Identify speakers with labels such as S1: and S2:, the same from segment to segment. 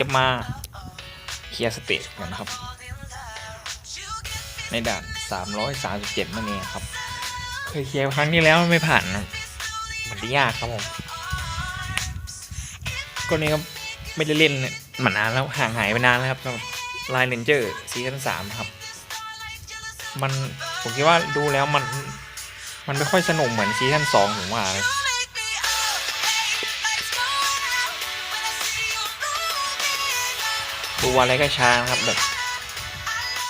S1: จะมาเคลียร์สเตจกันนะครับ ในด่าน 337นั่นเองครับ เคยเคลียร์ครั้งที่แล้วไม่ผ่านนะมันยากครับผมก็นี่ก็ไม่ได้เล่นมานานแล้วห่างหายไปนานแล้วครับสำหรับลน์เ a นเจอร์ซีซั่นสามครับ มันผมคิดว่าดูแล้วมัน มันไม่ค่อยสนุกเหมือนซีซั่นสองผมว่า ตัวอะไรก็ช้านะครับแบบ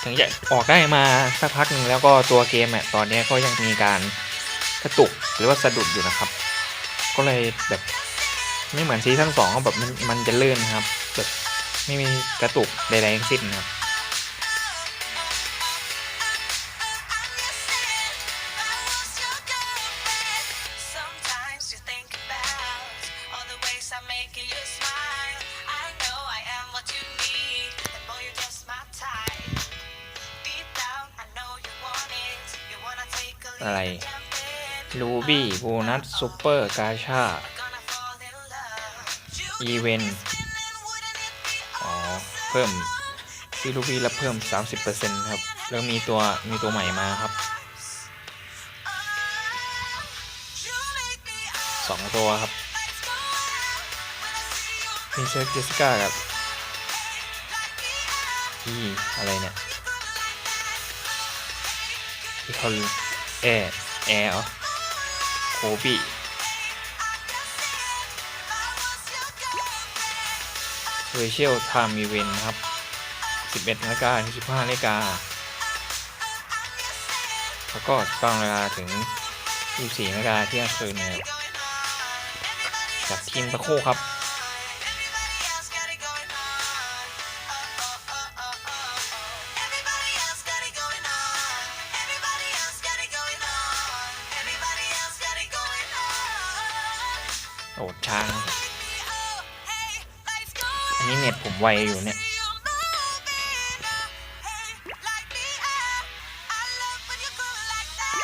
S1: ถึงจะออกได้มาสักพักหนึ่งแล้วก็ตัวเกมอะตอนนี้ก็ยังมีการกระตุกหรือว่าสะดุดอยู่นะครับ ก็เลยแบบไม่เหมือนซีซั่นสองแบบมันมันจะเลื่อนครับแบบไม่มีกระตุกใดๆทั้งสิ้นนะครับ อะไรลูบี้โบนัสซูเปอร์กาชาอีเวนต์อ๋อ เพิ่มซื้อลูบี้แล้วเพิ่ม 30%ครับ แล้วมีตัว มีตัวใหม่มาครับ
S2: You make me
S1: สองตัวครับมีเซอร์เจสก้ากับอีอะไรเนี่ยอีคอนแอร์แอร์โคบีเรเชียลไทม์อีเวนต์ครับ 11นาฬิกาถึง15นาฬิกาแล้วก็ตั้งเวลาถึง 24นาฬิกาเที่ยงคืนเนี่ยจากทีมตะโคครับ อันนี้เน็ตผมไวอยู่เนี่ย
S2: you moving. Hey, light me up. I love when you go like that.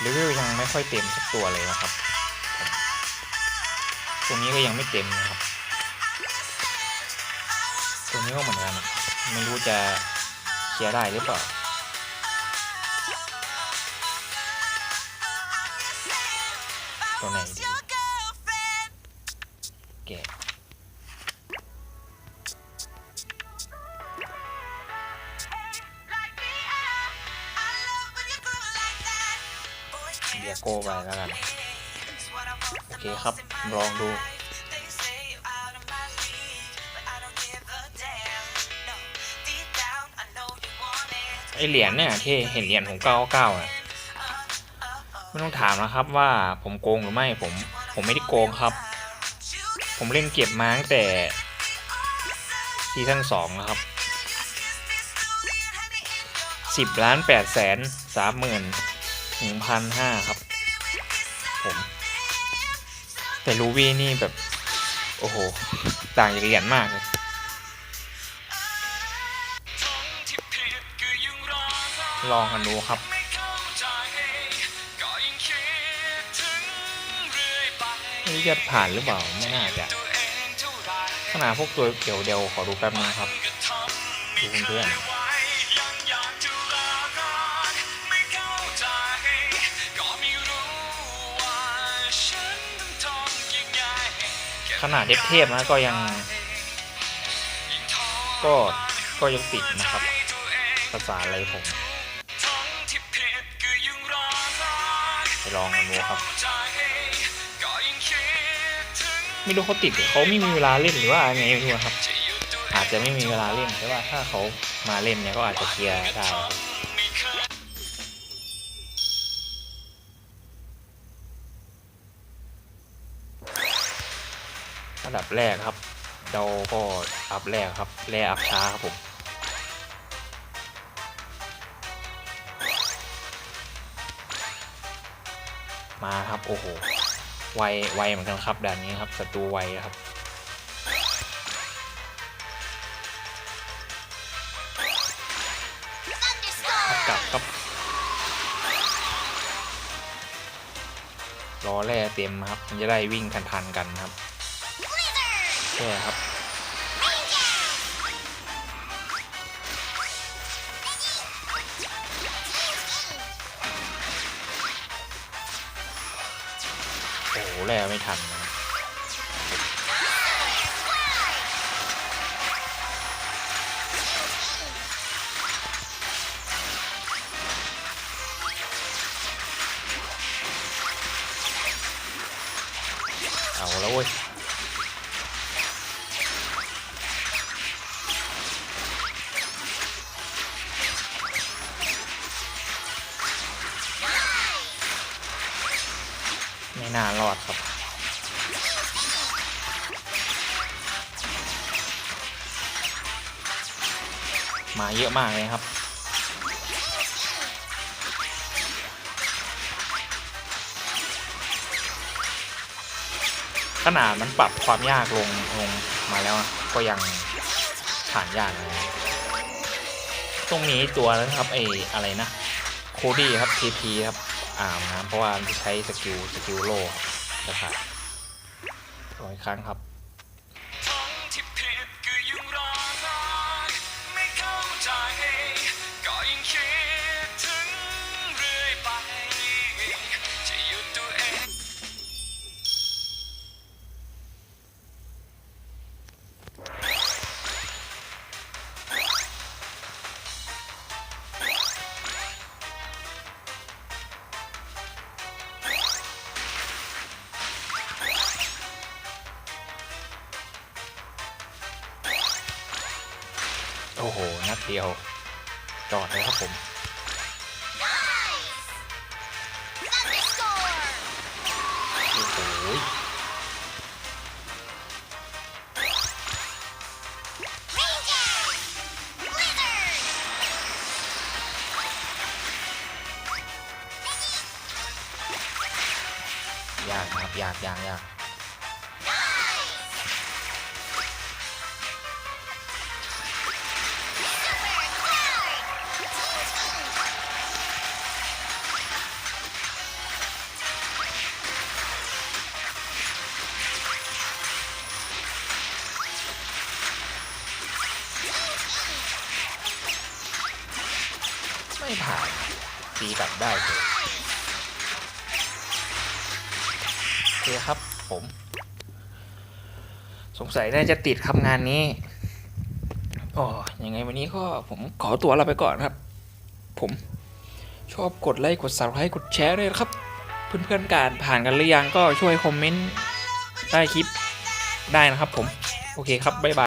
S1: เลเวยังไม่ค่อยเต็มสักตัวเลยนะครับตัวนี้ก็ยังไม่เต็มนะครับตัวนี้ก็เหมือนกัน ไม่รู้จะเคลียร์ได้หรือเปล่า ตัวไหนดีแกะเดียโก้ไปแล้วกัน โอเคครับ ลองดูไอเหรียญเนี่ยที่เห็นเหรียญของเก้าเก้าอะ ไม่ต้องถามนะครับว่าผมโกงหรือไม่ผมผมไม่ได้โกงครับ ผมเล่นเก็บมาตั้งแต่ซีซั่นสองนะครับสิบล้านแปดแสนสามหมื่นหนึ่งพันห้าครับ ผม แต่ลูวี่นี่แบบ โอ้โห ต่างจากเหรียญมากเลยลองกันดูครับ ไม่จะผ่านหรือเปล่า ไม่น่าจะขนาดพวกตัวเดี๋ยวเดียวขอดูแป๊บนึงครับ ดูเพื่อนขนาดเทพนะก็ยัง ก็ก็ยังติดนะครับ ภาษาอะไรผมไปลองกันดูครับ ไม่รู้เขาติดเขาไม่มีเวลาเล่นหรือว่าไงไม่รู้ครับ อาจจะไม่มีเวลาเล่นแต่ว่าถ้าเขามาเล่นเนี่ยก็อาจจะเคลียร์ได้ครับระดับแรกครับ เราก็อัพแรกครับแร่อัพช้าครับผมมาครับ โอ้โห ไวไวเหมือนกันครับด่านนี้ครับศัตรูไวครับกลับครับล้อแร่เต็มครับ มันจะได้วิ่งทันๆกันครับแค่ครับ แร่ไม่ทันนะเอาแล้วเว้ย น่ารอดครับ มาเยอะมากเลยครับขนาดมันปรับความยากลงลงมาแล้วก็ยังผ่านยากเลยตรงนี้ตัวนะครับไออะไรนะ โคดี้ครับ TP ครับ อ่ามนะเพราะว่ามันใช้สกิลสกิลโล่ครับนะผ่านร้อยครั้งครับ
S3: นัดเดี
S1: ยวจอดเลยครับผมโอ้โห ไม่ผ่านตีกลับได้เลยโอเคครับผม สงสัยน่าจะติดครับงานนี้อ๋อยังไงวันนี้ก็ผมขอตัวลาไปก่อนครับ ผมชอบกดไลค์กด subscribe กดแชร์ด้วยนะครับ เพื่อนๆการผ่านกันหรือยังก็ช่วยคอมเมนต์ใต้คลิปได้นะครับผม โอเคครับ บ๊ายบาย